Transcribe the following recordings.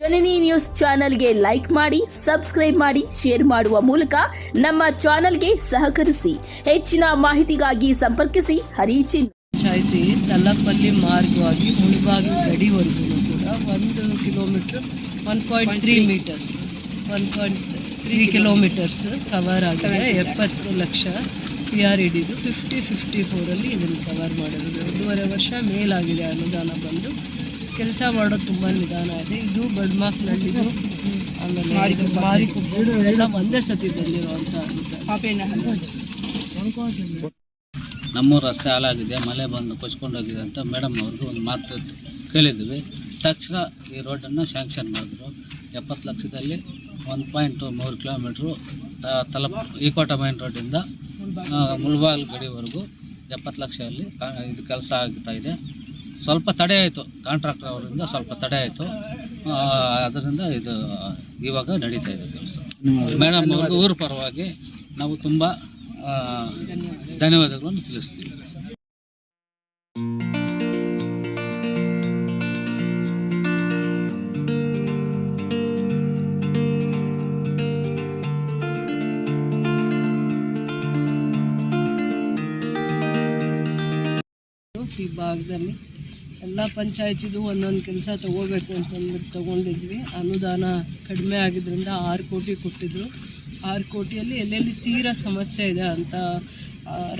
ಜನನಿ news ಚಾನೆಲ್ಗೆ like ಮಾಡಿ subscribe ಮಾಡಿ ಶೇರ್ ಮಾಡುವ ಮೂಲಕ ನಮ್ಮ ಚಾನೆಲ್ಗೆ ಸಹಕರಿಸಿ. ಹೆಚ್ಚಿನ ಮಾಹಿತಿಗಾಗಿ ಸಂಪರ್ಕಿಸಿ. ಹರಿಚಿನ್ ಪಂಚಾಯತಿ ತಲ್ಲಪಲ್ಲಿ ಮಾರ್ಗವಾಗಿ ಮುಳುಬಾಗಿ ಗಡಿವರೆಗೂ ಕೂಡ ಒಂದು kilometre one point three metres one point three kilometres cover ಆಗಿದೆ. ಎಪ್ಪತ್ತು ಲಕ್ಷ ಪಿ ಆರ್ ಇಡಿದು ಫಿಫ್ಟಿ ಫಿಫ್ಟಿ ಫೋರಲ್ಲಿ ಇದನ್ನು ಕವರ್ ಮಾಡಿರೋದು. ಒಂದೂವರೆ ವರ್ಷ ಮೇಲಾಗಿದೆ ಅನುದಾನ ಬಂದು ಕೆಲಸ ಮಾಡೋದು ತುಂಬ ನಿಧಾನ ಇದೆ. ಇದು ಬಡ್ಮಾಕ್ನಳ್ಳಿದು ಆಮೇಲೆ ಇದು ಮಾರಿಕೊಬ್ಬರು ಎಲ್ಲ ಒಂದೇ ಸತಿ ಬಂದಿರುವಂಥ ಅನುದಾನ ನಮ್ಮೂರು ರಸ್ತೆ ಹಾಳಾಗಿದೆ ಮಳೆ ಬಂದು ಕೊಚ್ಕೊಂಡೋಗಿದೆ ಅಂತ ಮೇಡಮ್ ಅವ್ರಿಗೆ ಒಂದು ಮಾತು ಕೇಳಿದ್ವಿ. ತಕ್ಷಣ ಈ ರೋಡನ್ನು ಸ್ಯಾಂಕ್ಷನ್ ಮಾಡಿದ್ರು. ಎಪ್ಪತ್ತು ಲಕ್ಷದಲ್ಲಿ ಒನ್ ಪಾಯಿಂಟ್ ಮೂರು ಕಿಲೋಮೀಟ್ರು ತಲ ಈಕೋಟ ಮೈನ್ ರೋಡಿಂದ ಮುಳ್ಬಾಗಿಲು ಗಡಿವರೆಗೂ ಎಪ್ಪತ್ತು ಲಕ್ಷದಲ್ಲಿ ಕಾ- ಇದು ಕೆಲಸ ಆಗ್ತಾ ಇದೆ. ಸ್ವಲ್ಪ ತಡೆ ಆಯಿತು. ಕಾಂಟ್ರಾಕ್ಟರ್ ಅವರಿಂದ ಸ್ವಲ್ಪ ತಡೆ ಆಯಿತು. ಅದರಿಂದ ಇದು ಇವಾಗ ನಡೀತಾ ಇದೆ ಕೆಲಸ. ಮೇಡಮ್ ಅವ್ರಿಗೆ ಊರ ಪರವಾಗಿ ನಾವು ತುಂಬ ಧನ್ಯವಾದಗಳನ್ನು ತಿಳಿಸ್ತೀವಿ. ಈ ಭಾಗದಲ್ಲಿ ಎಲ್ಲ ಪಂಚಾಯತಿದು ಒಂದೊಂದು ಕೆಲಸ ತಗೋಬೇಕು ಅಂತಂದ್ಬಿಟ್ಟು ತಗೊಂಡಿದ್ವಿ. ಅನುದಾನ ಕಡಿಮೆ ಆಗಿದ್ದರಿಂದ ಆರು ಕೋಟಿ ಕೊಟ್ಟಿದ್ರು. ಆರು ಕೋಟಿಯಲ್ಲಿ ಎಲ್ಲೆಲ್ಲಿ ತೀರ ಸಮಸ್ಯೆ ಇದೆ ಅಂತ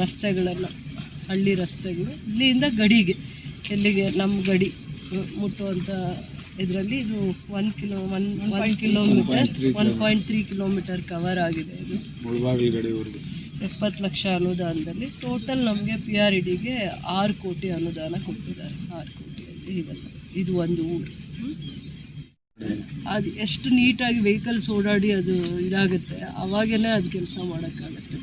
ರಸ್ತೆಗಳನ್ನು ಹಳ್ಳಿ ರಸ್ತೆಗಳು ಇಲ್ಲಿಂದ ಗಡಿಗೆ ಎಲ್ಲಿಗೆ ನಮ್ಮ ಗಡಿ ಮುಟ್ಟುವಂಥ ಇದರಲ್ಲಿ ಇದು one kilo one one kilometre one point three kilometre cover ಆಗಿದೆ ಇದು. ಎಪ್ಪತ್ತು ಲಕ್ಷ ಅನುದಾನದಲ್ಲಿ ಟೋಟಲ್ ನಮಗೆ ಪಿ ಆರ್ ಇಡಿಗೆ ಆರು ಕೋಟಿ ಅನುದಾನ ಕೊಟ್ಟಿದ್ದಾರೆ. ಆರು ಕೋಟಿ ಇವೆಲ್ಲ ಇದು ಒಂದು ಊರು. ಅದು ಎಷ್ಟು ನೀಟಾಗಿ ವೆಹಿಕಲ್ಸ್ ಓಡಾಡಿ ಅದು ಇದಾಗುತ್ತೆ ಅವಾಗೇ ಅದು ಕೆಲಸ ಮಾಡೋಕ್ಕಾಗತ್ತೆ.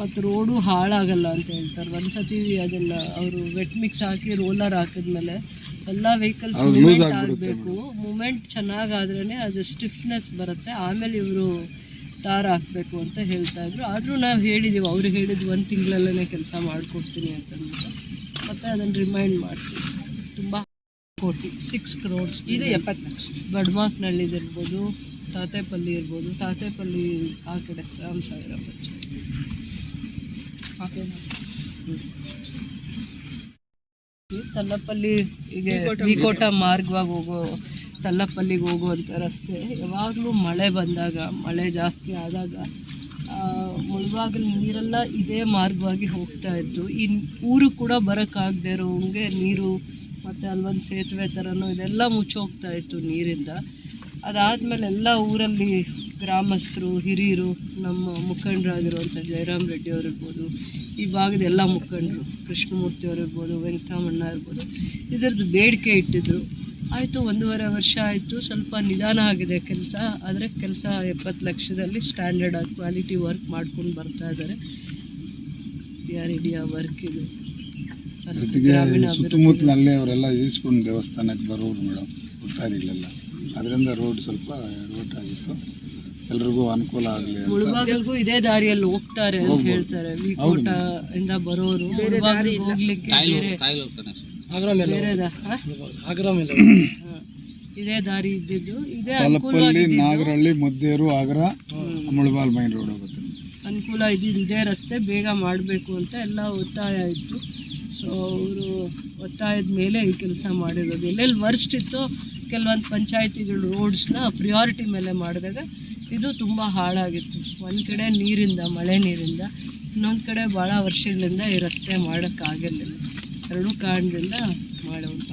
ಮತ್ತು ರೋಡು ಹಾಳಾಗಲ್ಲ ಅಂತ ಹೇಳ್ತಾರೆ. ಒಂದ್ಸತಿ ಅದನ್ನು ಅವರು ವೆಟ್ ಮಿಕ್ಸ್ ಹಾಕಿ ರೋಲರ್ ಹಾಕಿದ್ಮೇಲೆ ಎಲ್ಲ ವೆಹಿಕಲ್ಸ್ ಮೂಮೆಂಟ್ ಆಗಬೇಕು. ಮೂಮೆಂಟ್ ಚೆನ್ನಾಗಾದ್ರೇ ಅದು ಸ್ಟಿಫ್ನೆಸ್ ಬರುತ್ತೆ. ಆಮೇಲೆ ಇವರು ಟಾರ್ ಹಾಕಬೇಕು ಅಂತ ಹೇಳ್ತಾ ಇದ್ರು. ಆದರೂ ನಾವು ಹೇಳಿದ್ದೀವಿ ಅವ್ರು ಹೇಳಿದ್ದು ಒಂದು ತಿಂಗಳಲ್ಲೇ ಕೆಲಸ ಮಾಡಿಕೊಡ್ತೀನಿ ಅಂತಂದ್ಬಿಟ್ಟು. ಮತ್ತೆ ಅದನ್ನು ರಿಮೈಂಡ್ ಮಾಡ್ತೀವಿ. ತುಂಬ ಕೋಟಿ ಸಿಕ್ಸ್ ಕ್ರೋರ್ಸ್ ಇದು ಎಪ್ಪತ್ತು ಲಕ್ಷ. ಗಡ್ಮಾಕ್ನಳ್ಳಿದು ಇರ್ಬೋದು ತಾತೇಪಲ್ಲಿ ಇರ್ಬೋದು ತಾತೇಪಲ್ಲಿ ಆ ಕಡೆ ರಾಮ್ ಸಾವಿರ ಪಂಚಾಯತ್. ತಲ್ಲಪಲ್ಲಿ ಈಗ ವಿಕೋಟ ಮಾರ್ಗವಾಗಿ ಹೋಗೋ ತಲ್ಲಪಲ್ಲಿಗೆ ಹೋಗುವಂಥ ರಸ್ತೆ. ಯಾವಾಗಲೂ ಮಳೆ ಬಂದಾಗ, ಮಳೆ ಜಾಸ್ತಿ ಆದಾಗ ಮುಳುವಾಗಲು ನೀರೆಲ್ಲ ಇದೇ ಮಾರ್ಗವಾಗಿ ಹೋಗ್ತಾ ಇತ್ತು. ಈ ಊರು ಕೂಡ ಬರೋಕ್ಕಾಗದೇ ಇರೋಂಗೆ ನೀರು ಮತ್ತು ಅಲ್ಲೊಂದು ಸೇತುವೆ ಥರನೂ ಇದೆಲ್ಲ ಮುಚ್ಚೋಗ್ತಾ ಇತ್ತು ನೀರಿಂದ. ಅದಾದಮೇಲೆ ಎಲ್ಲ ಊರಲ್ಲಿ ಗ್ರಾಮಸ್ಥರು, ಹಿರಿಯರು, ನಮ್ಮ ಮುಖಂಡರಾಗಿರುವಂಥ ಜಯರಾಮ್ ರೆಡ್ಡಿ ಅವರು ಇರ್ಬೋದು ಈ ಭಾಗದ ಎಲ್ಲ ಮುಖಂಡರು, ಕೃಷ್ಣಮೂರ್ತಿ ಅವರು ವೆಂಕಟರಾಮಣ್ಣ ಇರ್ಬೋದು ಇದರದ್ದು ಬೇಡಿಕೆ ಇಟ್ಟಿದ್ರು. ಆಯಿತು ಒಂದೂವರೆ ವರ್ಷ ಆಯಿತು ಸ್ವಲ್ಪ ನಿಧಾನ ಆಗಿದೆ ಕೆಲಸ. ಆದರೆ ಕೆಲಸ ಎಪ್ಪತ್ತು ಲಕ್ಷದಲ್ಲಿ ಸ್ಟ್ಯಾಂಡರ್ಡ್ ಆಗಿ ಕ್ವಾಲಿಟಿ ವರ್ಕ್ ಮಾಡ್ಕೊಂಡು ಬರ್ತಾ ಇದ್ದಾರೆ ಆರ್ ಇಂಡಿಯಾ ವರ್ಕ್ ಇದು. ಸುತ್ತಮುತ್ತಲ ಅಲ್ಲೇ ಅವರೆಲ್ಲ ಈಸ್ಕೊಂಡು ದೇವಸ್ಥಾನಕ್ಕೆ ಬರೋರು ಮೇಡಮ್ ಭಕ್ತಾದಿಗಳೆಲ್ಲ ಅದರಿಂದ ರೋಡ್ ಸ್ವಲ್ಪ ರೋಡ್ ಆಗಿತ್ತು. ಎಲ್ರಿಗೂ ಅನುಕೂಲ ಆಗಲಿ ಮುಳುಬಾಗಿಲ್ಗೂ ಇದೇ ದಾರಿಯಲ್ಲಿ ಹೋಗ್ತಾರೆ ಅಂತ ಹೇಳ್ತಾರೆ. ವಿಕೋಟ ಇಂದ ಬರೋರು. ಹೋಗ್ಲಿಕ್ಕೆ ಇದೇ ದಾರಿ ಇದ್ದಿದ್ದು. ಇದೇ ಅನುಕೂಲ ತಲಪಲ್ಲಿ ನಾಗರಹಳ್ಳಿ ಮದ್ದೇರು ಆಗ್ರ ಮುಳಬಾಲ್ ಮೈನ್ ರೋಡ್ ಹೋಗುತ್ತೆ. ಅನುಕೂಲ ಇದ್ದಿದ್ದು ಇದೇ ರಸ್ತೆ ಬೇಗ ಮಾಡಬೇಕು ಅಂತ ಎಲ್ಲ ಒತ್ತಾಯ ಇತ್ತು. ಸೊ ಅವರು ಒತ್ತಾಯದ ಮೇಲೆ ಈ ಕೆಲಸ ಮಾಡಿರೋದು. ಎಲ್ಲೆಲ್ಲಿ ವರ್ಸ್ಟ್ ಇತ್ತು ಕೆಲವೊಂದು ಪಂಚಾಯತಿಗಳು ರೋಡ್ಸ್ನ ಪ್ರಿಯಾರಿಟಿ ಮೇಲೆ ಮಾಡಿದಾಗ ಇದು ತುಂಬ ಹಾಳಾಗಿತ್ತು. ಒಂದು ಕಡೆ ನೀರಿಂದ ಮಳೆ ನೀರಿಂದ ಇನ್ನೊಂದು ಕಡೆ ಭಾಳ ವರ್ಷಗಳಿಂದ ಈ ರಸ್ತೆ ಮಾಡೋಕ್ಕಾಗಿರಲಿಲ್ಲ ಎರಡೂ ಕಾರಣದಿಂದ ಮಾಡುವಂಥ